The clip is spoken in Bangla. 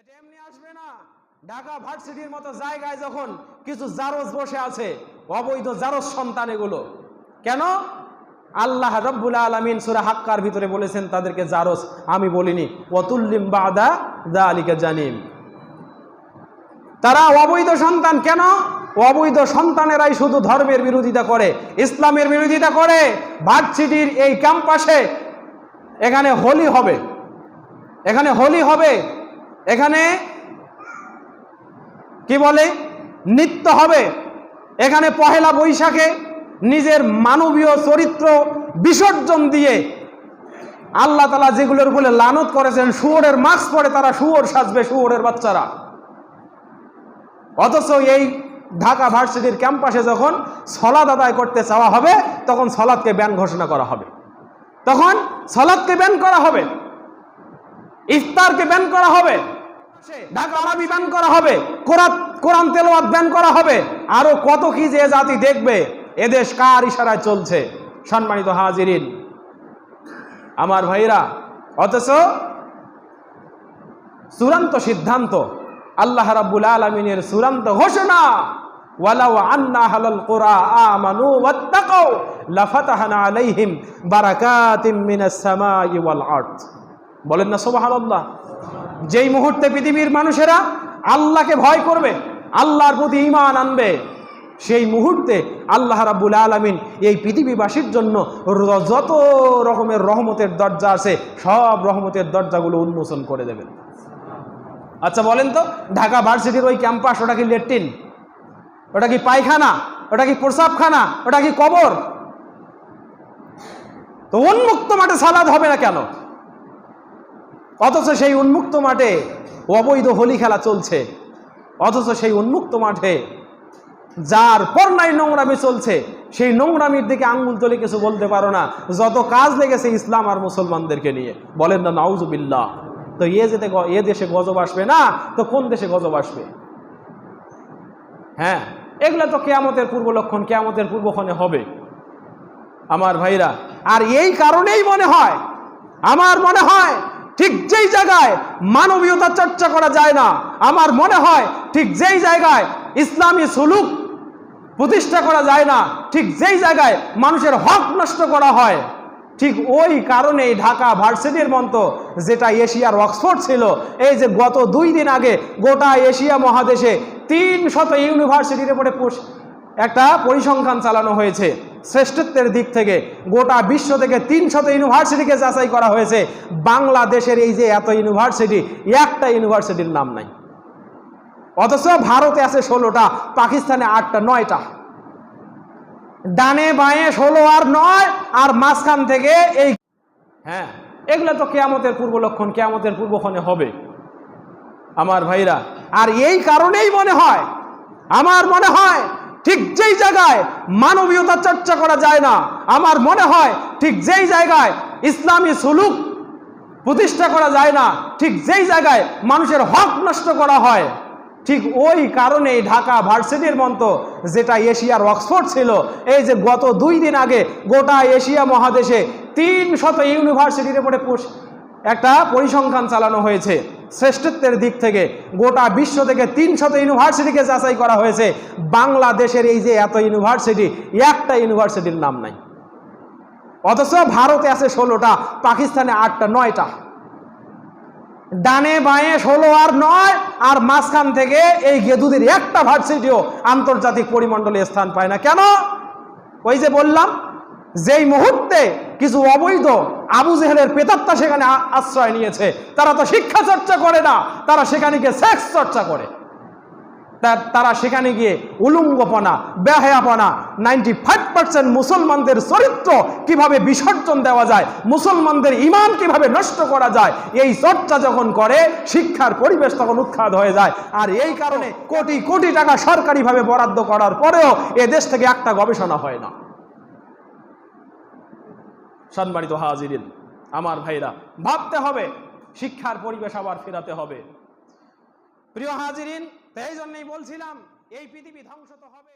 এটা এমনি আসবে না। ঢাকা ভার্সিটির মতো জায়গায় যখন কিছু জারজ বসে আছে, অবৈধ জারজ সন্তান এগুলো। কেন? আল্লাহ রব্বুল আলমিন সুরা হাক্কার ভিতরে বলেছেন, তাদেরকে জারজ আমি বলিনি। ওয়াতুল্লিম বাদা দা আলিকা জানিম। তারা অবৈধ সন্তান কেন? অবৈধ সন্তানেরাই শুধু ধর্মের বিরোধিতা করে, ইসলামের বিরোধিতা করে। ভার্সিটির এই ক্যাম্পাসে এখানে হোলি হবে। এখানে হোলি হবে। এখানে কি বলে? নিত্য হবে। এখানে পহেলা বৈশাখে নিজের মানবীয় চরিত্র বিসর্জন দিয়ে আল্লাহ তালা যেগুলোর উপরে লানত করেছেন, শুয়োরের মাস্ক পরে তারা শুয়োর সাজবে, শুয়োরের বাচ্চারা। অথচ এই ঢাকা ভার্সিটির ক্যাম্পাসে যখন সলাদ আদায় করতে চাওয়া হবে, তখন সলাদকে ব্যান ঘোষণা করা হবে। তখন সলাদকে ব্যান করা হবে। ইফতারকে ব্যান করা হবে। ঢাকা আরবি করা হবে, কোরআন কোরআন তেলাওয়াত করা হবে, আরও কত কি যে জাতি দেখবে এদেশ কার ইশারায় চলছে? সম্মানিত হাজিরিন, আমার ভাইরা অথচ চূড়ান্ত সিদ্ধান্ত আল্লাহ রাব্বুল আলমিনের চূড়ান্ত ঘোষণা আলাইহিম বারাকাতিম বলেন না সুবহানাল্লাহ। যেই মুহূর্তে পৃথিবীর মানুষেরা আল্লাহকে ভয় করবে, আল্লাহর প্রতি ঈমান আনবে, সেই মুহূর্তে আল্লাহ রাব্বুল আলামিন এই পৃথিবীবাসীর জন্য যত রকমের রহমতের দরজা আছে, সব রহমতের দরজাগুলো উন্মোচন করে দেবেন। আচ্ছা বলেন তো, ঢাকা ভার্সিটির ওই ক্যাম্পাস, ওটা কি লেট্রিন? ওটা কি পায়খানা? ওটা কি প্রসাবখানা? ওটা কি কবর? তো উন্মুক্ত মাঠে সালাদ হবে না কেন? অথচ সেই উন্মুক্ত মাঠে অবৈধ হোলি খেলা চলছে। অথচ সেই উন্মুক্ত মাঠে যার পর পর্নায় নোংরামি চলছে, সেই নোংরামির দিকে আঙ্গুল তুলে কিছু বলতে পারো না। যত কাজ লেগেছে ইসলাম আর মুসলমানদেরকে নিয়ে। বলেন না, নাউজুবিল্লাহ। তো এ যেতে এ দেশে গজব আসবে না? তো কোন দেশে গজব আসবে? হ্যাঁ এগুলো তো কেয়ামতের পূর্ব লক্ষণ, কেয়ামতের পূর্বক্ষণে হবে। আমার ভাইরা, আর এই কারণেই মনে হয়, আমার মনে হয় ঠিক যেই জায়গায় মানবীয়তা চর্চা করা যায় না, আমার মনে হয় ঠিক যেই জায়গায় ইসলামী সুলুক প্রতিষ্ঠা করা যায় না, ঠিক যেই জায়গায় মানুষের হক নষ্ট করা হয়, ঠিক ওই কারণেই ঢাকা ভার্সিটির মতো যেটা এশিয়ার অক্সফোর্ড ছিল, এই যে গত দুই দিন আগে গোটা এশিয়া মহাদেশে তিন শত ইউনিভার্সিটির উপরে একটা পরিসংখ্যান চালানো হয়েছে। শ্রেষ্ঠত্বের দিক থেকে গোটা বিশ্ব থেকে তিন শত ইউনিভার্সিটিকে যাচাই করা হয়েছে। বাংলাদেশের এই যে এত ইউনিভার্সিটি, একটা ইউনিভার্সিটির নাম নাই। অথচ ভারতে আছে ষোলোটা, পাকিস্তানে আটটা, নয়টা। ডানে বাঁয়ে ষোলো আর নয়, আর মাঝখান থেকে এই হ্যাঁ এগুলো তো কেয়ামতের পূর্ব লক্ষণ, কেয়ামতের পূর্বক্ষণে হবে। আমার ভাইরা, আর এই কারণেই মনে হয়, আমার মনে হয় ঠিক যেই জায়গায় মানবীয়তা চর্চা করা যায় না, আমার মনে হয় ঠিক যেই জায়গায় ইসলামী সুলুক প্রতিষ্ঠা করা যায় না, ঠিক যেই জায়গায় মানুষের হক নষ্ট করা হয়, ঠিক ওই কারণেই ঢাকা ভার্সিটির মতো যেটা এশিয়ার অক্সফোর্ড ছিল, এই যে গত দুই দিন আগে গোটা এশিয়া মহাদেশে তিন শত ইউনিভার্সিটির উপরে একটা পরিসংখ্যান চালানো হয়েছে। শ্রেষ্ঠত্বের দিক থেকে গোটা বিশ্ব থেকে তিন শত ইউনিভার্সিটিকে যাচাই করা হয়েছে। বাংলাদেশের এই যে এত ইউনিভার্সিটি, একটা ইউনিভার্সিটির নাম নাই। অথচ ভারতে আছে ষোলোটা, পাকিস্তানে আটটা, নয়টা। ডানে বাঁয়ে ষোলো আর নয়, আর মাঝখান থেকে এই গেদুদের একটা ভার্সিটিও আন্তর্জাতিক পরিমণ্ডলে স্থান পায় না। কেন? ওই যে বললাম যেই মুহূর্তে কিছু অবৈধ আবু জেহেলের পেতাত্তা সেখানে আশ্রয় নিয়েছে, তারা তো শিক্ষা চর্চা করে না, তারা সেখানে গিয়ে সেক্স চর্চা করে। তারা সেখানে গিয়ে উলুঙ্গপনা, বেহায়াপনা নাইনটি ফাইভ পার্সেন্ট মুসলমানদের চরিত্র কীভাবে বিসর্জন দেওয়া যায়, মুসলমানদের ইমান কীভাবে নষ্ট করা যায়, এই চর্চা যখন করে, শিক্ষার পরিবেশ তখন উৎখাত হয়ে যায়। আর এই কারণে কোটি কোটি টাকা সরকারিভাবে বরাদ্দ করার পরেও এ দেশ থেকে একটা গবেষণা হয় না। সম্মানিত হাজিরিন, আমার ভাইরা, ভাবতে হবে, শিক্ষার পরিবেশ আবার ফেরাতে হবে। প্রিয় হাজিরিন তাই জন্যই বলছিলাম, এই পৃথিবী ধ্বংস তো হবে